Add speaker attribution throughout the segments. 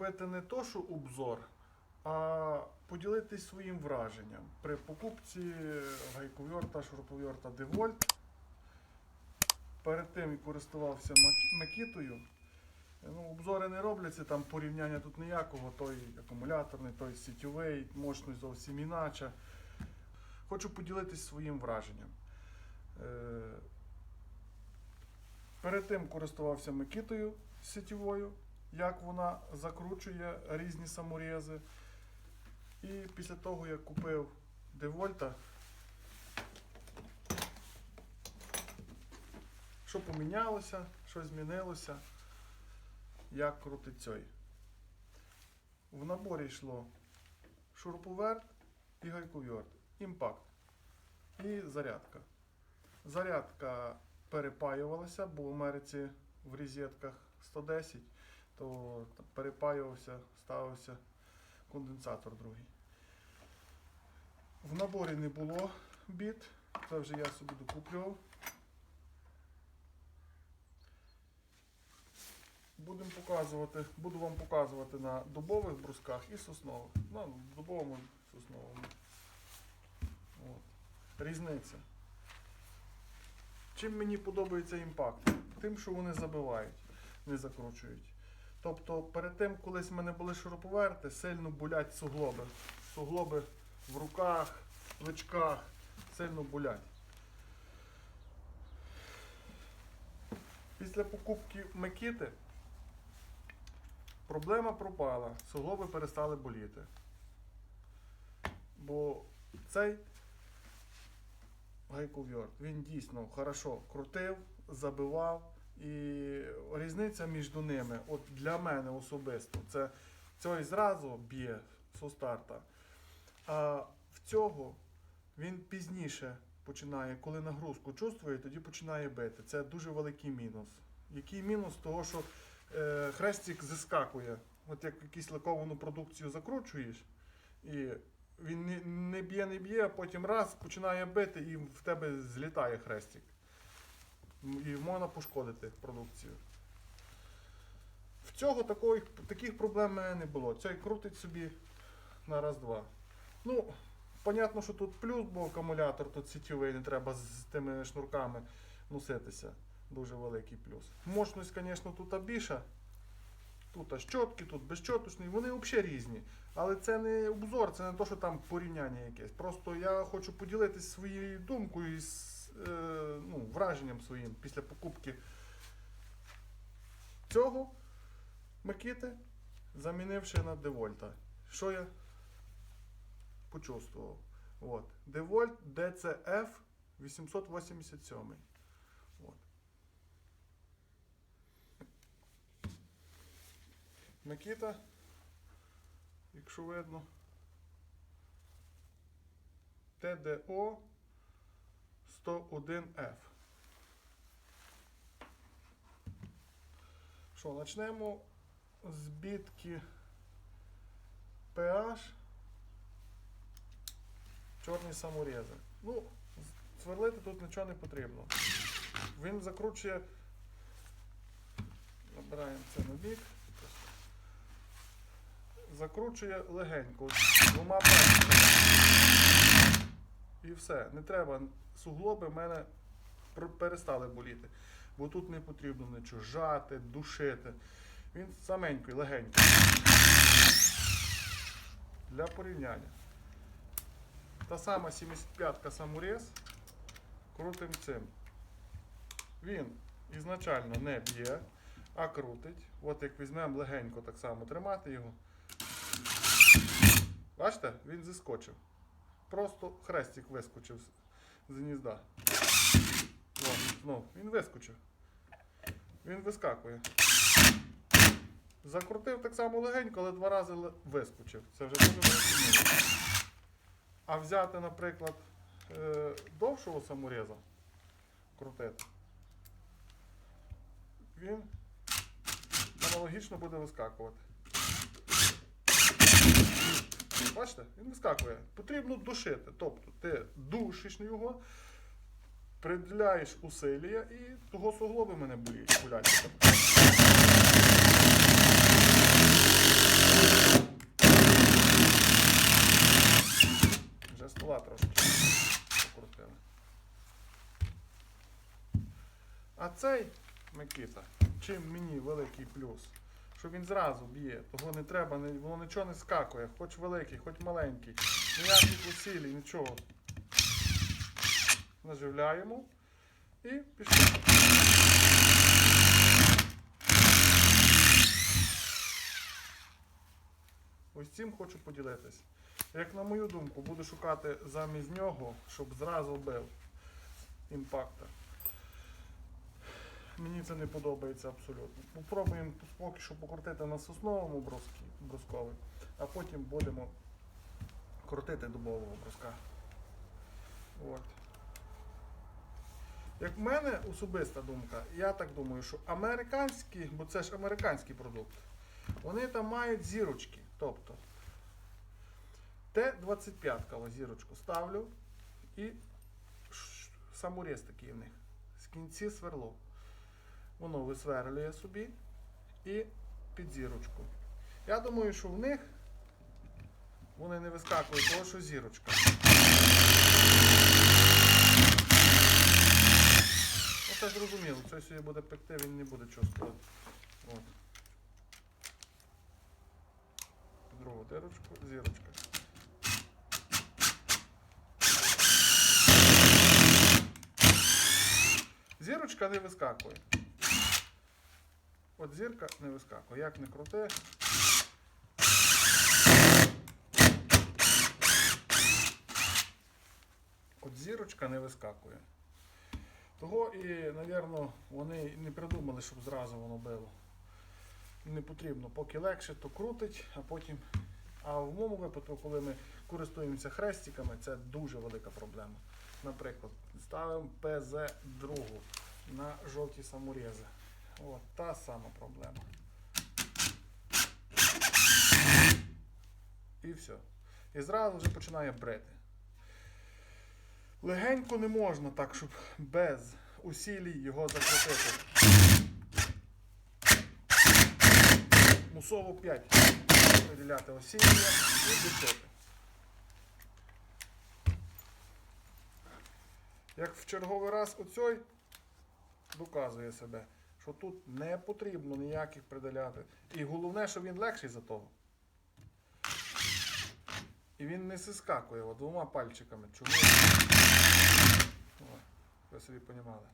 Speaker 1: зробити не то, що обзор, а поділитись своїм враженням при покупці гайковерта, шуруповерта DeWalt. Перед тим користувався Макітою. Ну, обзори не робляться, там порівняння тут ніякого, той акумуляторний, той сітєвий, мощність зовсім іначе. Хочу поділитись своїм враженням. Е, Перед тим користувався Микитою сітєвою, як вона закручує різні саморези. І після того, як купив Девольта, що помінялося, що змінилося, як крутить цей. В наборі йшло шуруповерт і гайковерт, імпакт і зарядка. Зарядка перепаювалася, бо в Америці в розетках 110, то перепаювався, ставився конденсатор другий. В наборі не було біт, це вже я собі докуплював. Будемо показувати, буду вам показувати на дубових брусках і соснових. Ну, дубовому і сосновому. От. Різниця. Чим мені подобається імпакт? Тим, що вони забивають, не закручують. Тобто, перед тим, колись в мене були шуруповерти, сильно болять суглоби. Суглоби в руках, в плечках сильно болять. Після покупки Микіти проблема пропала, суглоби перестали боліти. Бо цей гайковерт, він дійсно хорошо крутив, забивав. І різниця між ними, от для мене особисто, це цей зразу б'є со старта. А в цього він пізніше починає, коли нагрузку чувствує, тоді починає бити. Це дуже великий мінус. Який мінус того, що е, хрестик зіскакує. От як якусь лаковану продукцію закручуєш, і він не б'є, не б'є, а потім раз починає бити і в тебе злітає хрестик. І можна пошкодити продукцію. В цього такої, таких проблем не було. Цей крутить собі на раз-два. Ну, понятно, що тут плюс, бо акумулятор тут сітєвий, не треба з тими шнурками носитися. Дуже великий плюс. Мощність, звісно, тут більша. Тут аж чіткі, тут безчоточні, вони взагалі різні. Але це не обзор, це не то, що там порівняння якесь. Просто я хочу поділитися своєю думкою і з, е, ну, враженням своїм після покупки цього Микити, замінивши на Девольта. Що я почувствував? От. Девольт DCF 887. От. Микита, якщо видно, ТДО 101F. Що, почнемо з бітки PH. Чорні саморези. Ну, сверлити тут нічого не потрібно. Він закручує. Набираємо це на бік. Закручує легенько. Двома пальцями. І все. Не треба. Суглоби в мене перестали боліти. Бо тут не потрібно нічого жати, душити. Він саменький, легенький. Для порівняння. Та сама 75-ка саморез крутим цим. Він ізначально не б'є, а крутить. От як візьмемо легенько так само тримати його. Бачите, він зіскочив. Просто хрестик вискочив з- гнізда. О, знов, він вискочив. Він вискакує. Закрутив так само легенько, але два рази вискочив. Це вже дуже великий. А взяти, наприклад, е, довшого самореза, крутити, він аналогічно буде вискакувати. Бачите, він вискакує. Потрібно душити. Тобто ти душиш його, приділяєш усилля і того суглоби мене болять. Вже стола трошки покрутили. А цей Микита, чим мені великий плюс? Що він зразу б'є, того не треба, не- воно нічого не скакує, хоч великий, хоч маленький. Ніяких усілій, нічого. Наживляємо і пішли. Ось цим хочу поділитись. Як на мою думку, буду шукати замість нього, щоб зразу бив імпакта. Мені це не подобається абсолютно. Попробуємо поки що покрутити на сосновому брускі, брусковий, а потім будемо крутити дубового бруска. От. Як в мене особиста думка, я так думаю, що американські, бо це ж американський продукт, вони там мають зірочки. Тобто Т-25 ось зірочку ставлю і саморіз такий в них. З кінці сверло. Воно висверлює собі і під зірочку. Я думаю, що в них вони не вискакують, тому що зірочка. Оце зрозуміло, це сьогодні буде пекти, він не буде чувствувати. От. Другу дирочку, зірочка. Зірочка не вискакує. От зірка не вискакує. Як не крути. От зірочка не вискакує. Того і, напевно, вони не придумали, щоб зразу воно било. Не потрібно, поки легше, то крутить, а потім. А в моєму випадку, коли ми користуємося хрестиками, це дуже велика проблема. Наприклад, ставимо ПЗ-2 на жовті саморези. От та сама проблема. І все. І зразу вже починає брити. Легенько не можна так, щоб без усілій його закрутити. Мусово 5 виділяти осіння і душити. Як в черговий раз оцей доказує себе, що тут не потрібно ніяких придаляти. І головне, що він легший за того. І він не сискакує от, двома пальчиками. Чому? Ви собі понімали.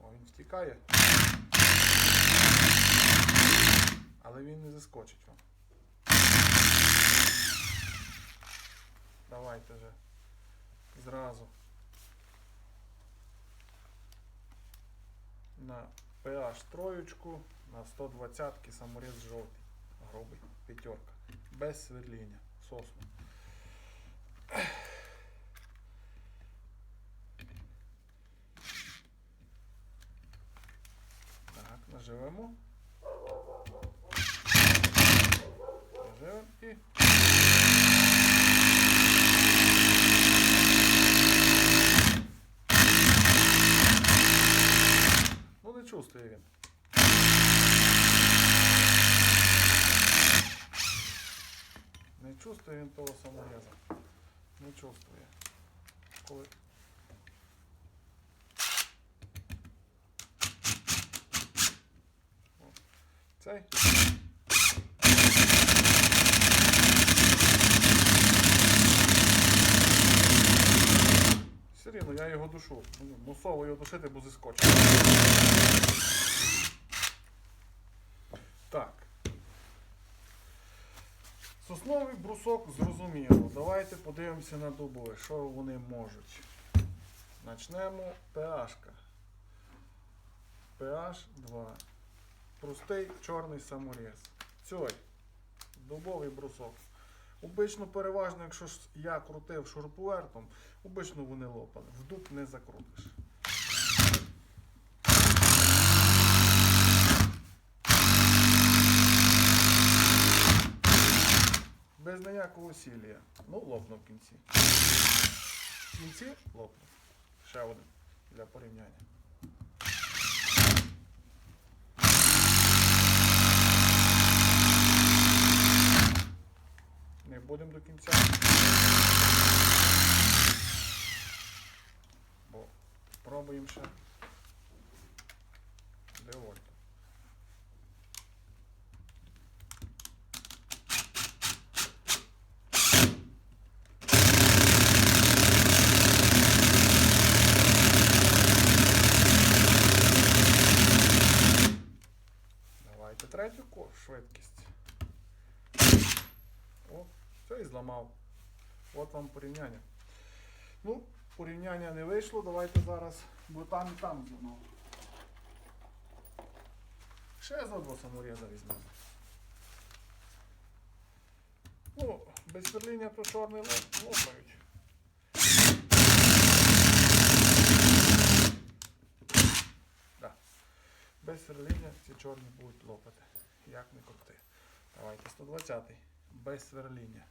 Speaker 1: О, він втікає. Але він не заскочить вам. Давайте же. Зразу. На PH троєчку, на 120 саморіз жовтий. Грубий. П'ятерка. Без сверління. Сосну. Так, наживемо. Наживемо і. Чувствує він. Не чувствує він того самореза. Не чувствує. Коли... Цей. Все рівно, я його душу. Ну, Мусово його душити, бо зіскочить. Так. Сосновий брусок зрозуміло. Давайте подивимося на дубовий, що вони можуть. Начнемо PH. PH 2. Простий чорний саморіз. Цей. Дубовий брусок. Обично переважно, якщо я крутив шуруповертом, обично вони лопали. В дуб не закрутиш. Без ніякого усілля. Ну, лопнув в кінці. В кінці лопнув. Ще один для порівняння. Будемо до кінця. Бо пробуємо ще. Де вольт? Давайте третю швидкість. О, все і зламав. От вам порівняння. Ну, порівняння не вийшло, давайте зараз, бо там і там зламав. Ще за два саморіза візьмемо. Ну, без сверління то чорний ло- лопають. Без сверління ці чорні будуть лопати. Як не крути. Давайте 120-й. Без сверління.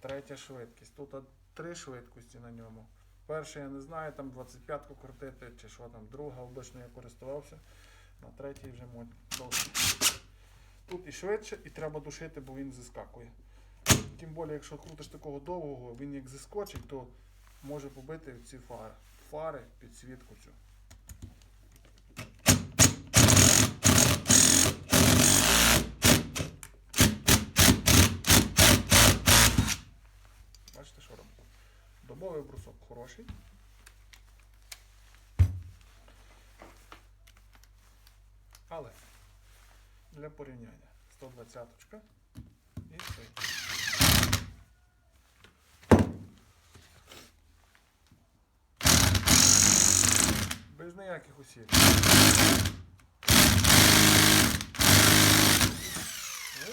Speaker 1: Третя швидкість. Тут три швидкості на ньому. Перша я не знаю, там 25-ку крутити чи що там, друга обично я користувався. На третій вже довше. Тут і швидше, і треба душити, бо він зіскакує. Тим більше, якщо крутиш такого довгого, він як зіскочить, то може побити ці фари. Фари, підсвітку цю. Бачите, що робить? Добовий брусок хороший. Але для порівняння 120 і цей. Без ніяких усиль.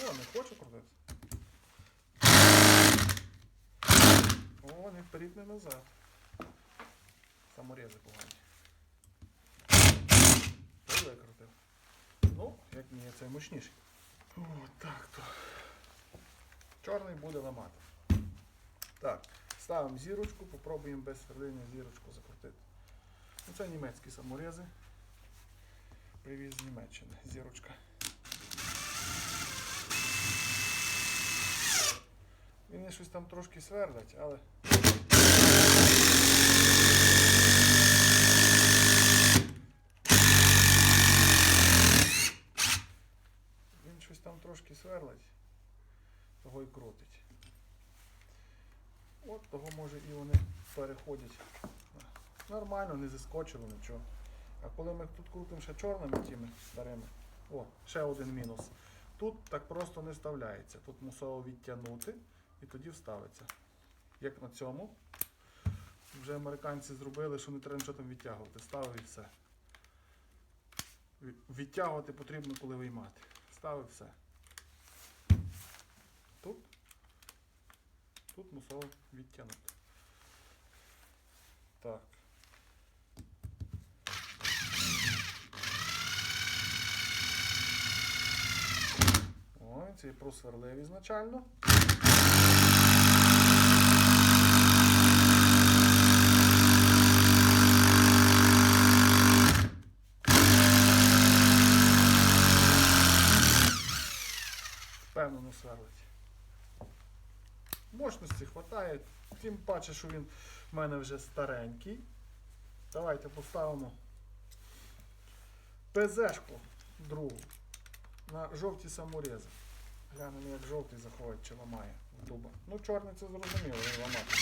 Speaker 1: О, не хочу крутитися. О, вперед, не назад. Саморези погані. Викрутив. Ну, як мені цей мощніший. О, то. Чорний буде ламати. Так, ставимо зірочку, попробуємо без сверлення зірочку закрутити. Ну, це німецькі саморези. Привіз з Німеччини. Зірочка. Він щось там трошки сверлять, але. Він щось там трошки сверлить, того і крутить. От того може і вони переходять. Нормально, не заскочило нічого. А коли ми тут крутимо ще чорними тими старими, о, ще один мінус. Тут так просто не вставляється. Тут мусово відтягнути і тоді вставиться. Як на цьому. Вже американці зробили, що не треба нічого там відтягувати. Ставив і все. Відтягувати потрібно, коли виймати. Ставив все. Тут. Тут мусово відтягнути. Так. Ой, цей просверлив ізначально. Впевнено сверлить. Мощності вистачає, тим паче, що він в мене вже старенький. Давайте поставимо ПЗшку другу на жовті саморези. Глянемо, як жовтий заходить чи ламає в дуба. Ну, чорний це зрозуміло, він ламати.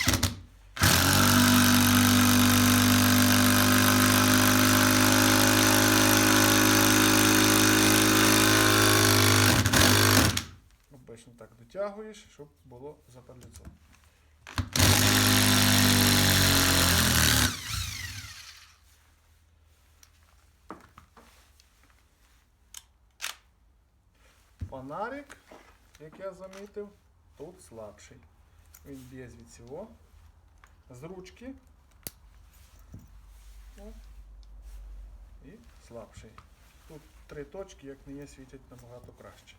Speaker 1: Дотягуєш, щоб було западліцо. Фонарик, як я замітив, тут слабший. Він б'є звідсього. З ручки. О. І слабший. Тут три точки, як не є, світять набагато краще.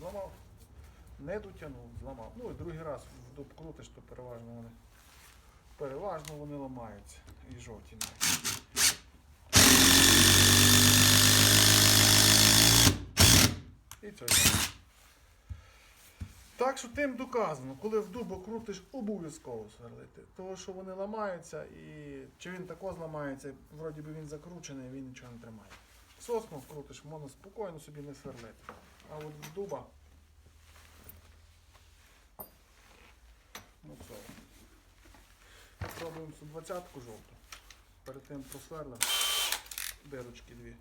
Speaker 1: Зламав. Не дотягнув, зламав. Ну і другий раз в дуб крутиш, то переважно вони Переважно вони ламаються. І жовті навіть. І самий. Так що тим доказано, коли в дубо крутиш, обов'язково сверлити. Тому що вони ламаються і чи він тако зламається, вроді би він закручений, він нічого не тримає. Сосну крутиш, можна спокійно собі не сверлити. А от в дуба. Ну все. Спробуємо цю двадцятку жовту. Перед тим просверлимо дирочки дві.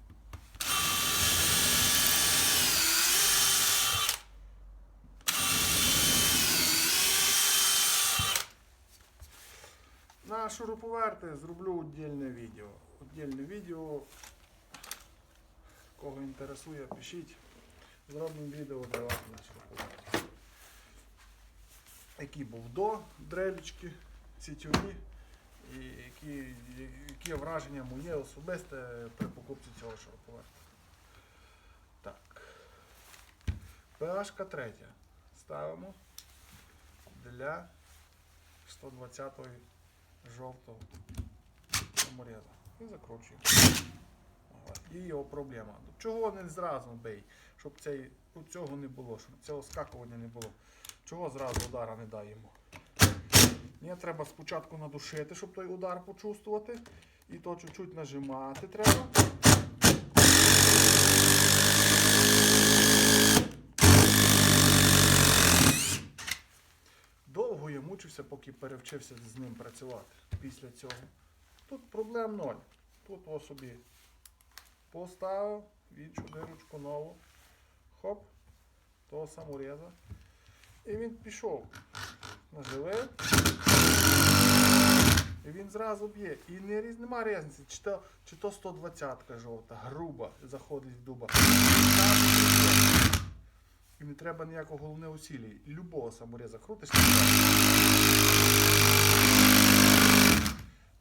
Speaker 1: На шуруповерти зроблю віддільне відео. Віддільне відео. Кого інтересує, пишіть. Зробимо відео для вас на шуруповерті. Який був до дрелічки сітьові які, які враження моє особисте при покупці цього шуруповерта. Так. PH третя. Ставимо для 120 жовтого самореза. І закручуємо. І його проблема. Чого не зразу бей, щоб цей, цього не було, щоб цього скакування не було. Чого зразу удара не даємо? Мені треба спочатку надушити, щоб той удар почувствувати. І то чуть-чуть нажимати треба. Довго я мучився, поки перевчився з ним працювати після цього. Тут проблем ноль. Тут ось собі поставив іншу дирочку нову. Хоп, того самореза. І він пішов. Наживив. І він зразу б'є. І не, нема різниці, чи то, чи то 120 жовта, груба, заходить в дуба. І не треба ніякого головного усілля. Любого самореза крутиш.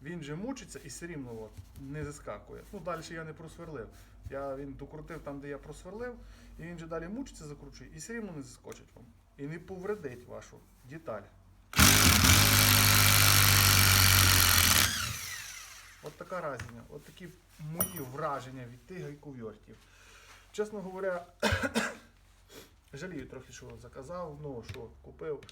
Speaker 1: Він же мучиться і все рівно от, не заскакує. Ну, далі я не просверлив. Я, він докрутив там, де я просверлив, і він же далі мучиться, закручує, і все рівно не заскочить вам. І не повредить вашу деталь. От така разіння, от такі мої враження від тих гайковертів. Чесно говоря, жалію трохи, що заказав, ну, що купив.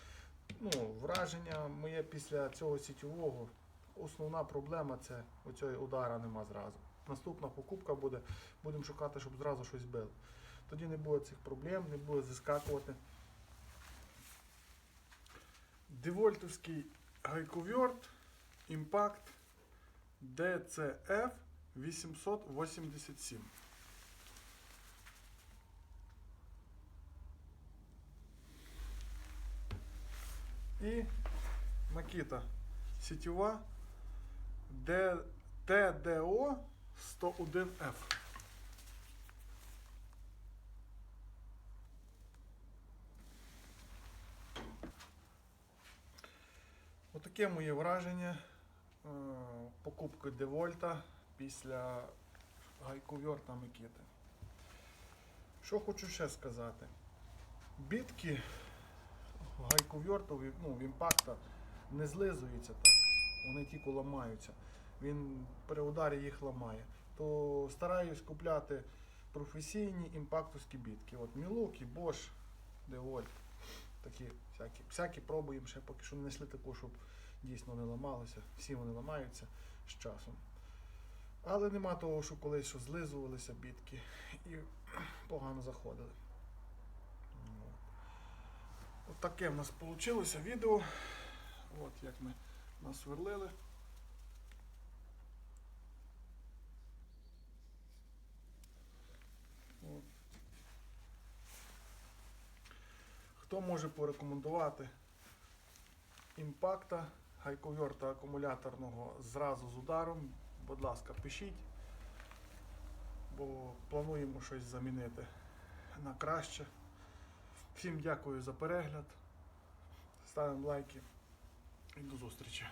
Speaker 1: Ну, враження моє після цього сітєвого. Основна проблема це оцього удара нема зразу. Наступна покупка буде, будемо шукати, щоб зразу щось били. Тоді не буде цих проблем, не буде заскакувати. Девольтовський гайковерт Impact DCF 887. І Макіта сітєва ТДО 101F. Отаке моє враження покупки Девольта після гайковерта Микити. Що хочу ще сказати. Бітки гайковерту, ну, в імпакта не злизуються так. Вони тільки ламаються. Він при ударі їх ламає. То стараюсь купляти професійні імпактовські бітки. От Мілук і Bosch, Девольт. Такі всякі. Всякі пробуємо ще поки що не знайшли таку, щоб дійсно не ламалося. Всі вони ламаються з часом. Але нема того, що колись що злизувалися бітки і погано заходили. От. Таке в нас вийшло відео. От як ми насверлили. Хто може порекомендувати імпакта гайковерта акумуляторного зразу з ударом, будь ласка, пишіть, бо плануємо щось замінити на краще. Всім дякую за перегляд. Ставимо лайки і до зустрічі.